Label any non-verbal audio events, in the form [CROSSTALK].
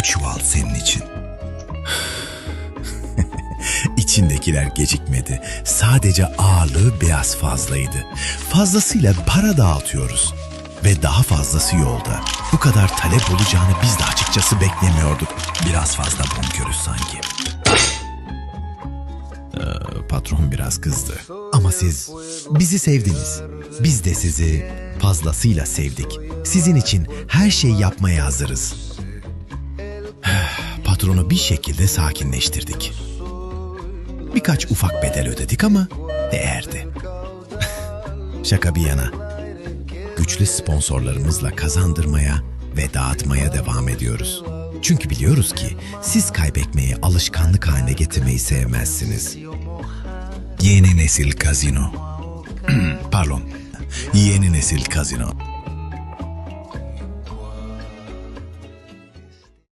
Bu çuval senin için. [LAUGHS] İçindekiler gecikmedi. Sadece ağırlığı biraz fazlaydı. Fazlasıyla para dağıtıyoruz. Ve daha fazlası yolda. Bu kadar talep olacağını biz de açıkçası beklemiyorduk. Biraz fazla bonkörüz sanki. Ee, patron biraz kızdı. Ama siz bizi sevdiniz. Biz de sizi fazlasıyla sevdik. Sizin için her şeyi yapmaya hazırız. Patronu bir şekilde sakinleştirdik. Birkaç ufak bedel ödedik ama değerdi. [LAUGHS] Şaka bir yana. Güçlü sponsorlarımızla kazandırmaya ve dağıtmaya devam ediyoruz. Çünkü biliyoruz ki siz kaybetmeyi alışkanlık haline getirmeyi sevmezsiniz. Yeni nesil kazino. [CLEARS THROAT] Pardon. Yeni nesil kazino.